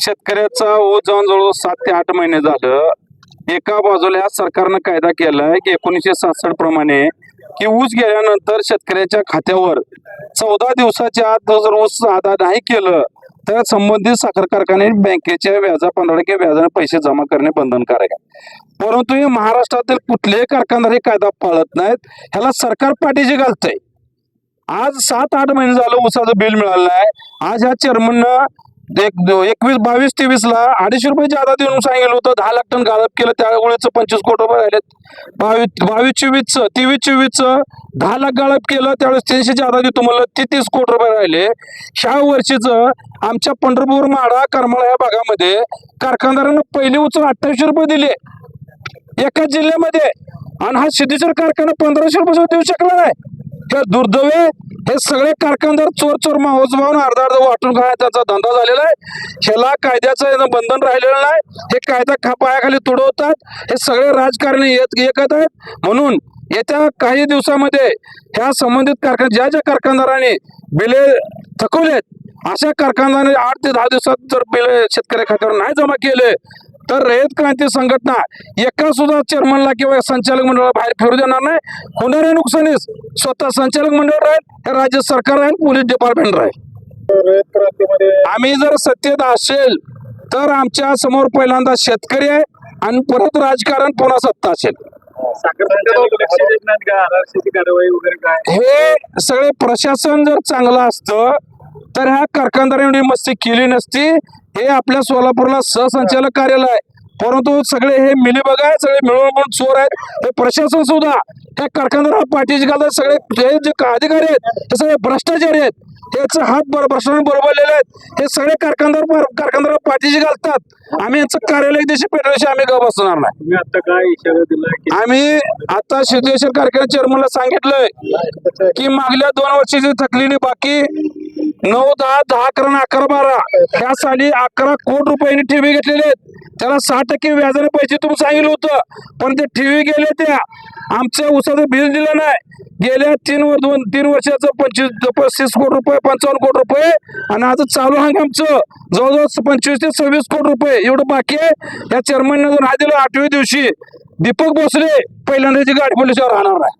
शेतकऱ्याचा ऊस जाऊन जवळ सात ते आठ महिने झालं. एका बाजूला सरकारनं कायदा केलाय की एकोणीसशे सासष्ट प्रमाणे की ऊस गेल्यानंतर शेतकऱ्याच्या खात्यावर चौदा दिवसाच्या आत जर ऊस अदा नाही केलं तर संबंधित साखर कारखाने बँकेच्या व्याजा पंधरा टक्के व्याजाने पैसे जमा करणे बंधनकारक आहे. परंतु हे महाराष्ट्रातील कुठलेही कारखानदार हे कायदा पाळत नाहीत. ह्याला सरकार पाठीशी घालतंय. आज सात आठ महिने झालं ऊसाचं बिल मिळालं आहे आज ह्या चेअरमननं एक एकवीस बावीस तेवीस ला अडीचशे रुपये जादा देऊन सांगितलं होतं. दहा लाख टन गाळप केलं त्यावेळेच पंचवीस कोटी रुपये राहिलेत. बावीस बावीस चोवीसचं तेवीस चोवीसचं दहा लाख गाळप केलं त्यावेळेस तीनशे जादा देतो म्हणलं ते तीस कोटी रुपये राहिले. ह्या वर्षीचं आमच्या पंढरपूर माडा करमाळा या भागामध्ये कारखानदारांना पहिली उचल अठ्ठावीसशे रुपये दिले. एका जिल्ह्यामध्ये. आणि हा सिद्धेश्वर कारखाना पंधराशे रुपये देऊ शकला नाही. त्या दुर्दैवे हे सगळे कारखानदार चोर चोर माहोज भावून अर्धा अर्धा वाटून खाण्याचा त्याचा धंदा झालेला आहे. ह्याला कायद्याचं बंधन राहिलेलं नाही. हे कायदा खापायाखाली तुडवतात. हे सगळे राजकारणी येत एकत आहेत. म्हणून येत्या काही दिवसामध्ये ह्या संबंधित कारखान ज्या ज्या कारखानदारांनी बिले थकवलेत अशा कारखानदाराने आठ ते दहा दिवसात जर बिले शेतकऱ्या खात्यावर नाही जमा केले तर रयत क्रांती संघटना एका सुद्धा चेअरमनला किंवा संचालक मंडळाला बाहेर फिरू देणार नाही. होणाऱ्या नुकसानीस स्वतः संचालक मंडळ राहील हे राज्य सरकार राहील पोलीस डिपार्टमेंट राहील. आम्ही जर सत्तेत असेल तर आमच्यासमोर पहिल्यांदा शेतकरी आहे आणि परत राजकारण पुन्हा सत्ता असेल. हे सगळे प्रशासन जर चांगलं असतं तर ह्या कारखानदारांनी एवढी मस्ती केली नसती. हे आपल्या सोलापूरला सहसंचालक कार्यालय परंतु सगळे हे मिली बघाय सगळे मिळून चोर आहेत. हे प्रशासन सुद्धा त्या कारखानदाराला पाठीशी घालतात सगळे हे जे अधिकारी आहेत हे सगळे भ्रष्टाचारी आहेत. याचं हात भ्रष्टाचार बरोबरलेले आहेत. हे सगळे कारखानदार कारखानदार पाठीशी घालतात. आम्ही यांचं कार्यालय देशी पेटवल्याशी आम्ही गप बसणार नाही. आता काय इशारा दिलाय की आम्ही आता सिद्धेश्वर कारखाना चेअरमनला सांगितलंय की मागल्या दोन वर्षाची थकलेली बाकी नऊ दहा दहा अकरा अकरा बारा. ह्या साली अकरा कोटी रुपयांनी ठेवी घेतलेले आहेत. त्याला सहा टक्के व्याजाने पैसे तुम्ही सांगितलं होतं. पण ते ठेवी गेले त्या. आमच्या उसाचं बिल दिलं नाही. गेल्या तीन वर दोन तीन वर्षाचं पंचवीस पस्तीस कोटी रुपये पंचावन्न कोटी रुपये. आणि आता चालू हंगामचं जवळजवळ पंचवीस ते सव्वीस कोटी रुपये. एवढं बाकी आहे. या चेअरमॅन जर हा दिलं आठव्या दिवशी. दीपक भोसले पहिल्यांदाची गाडी पोलिसावर राहणार नाही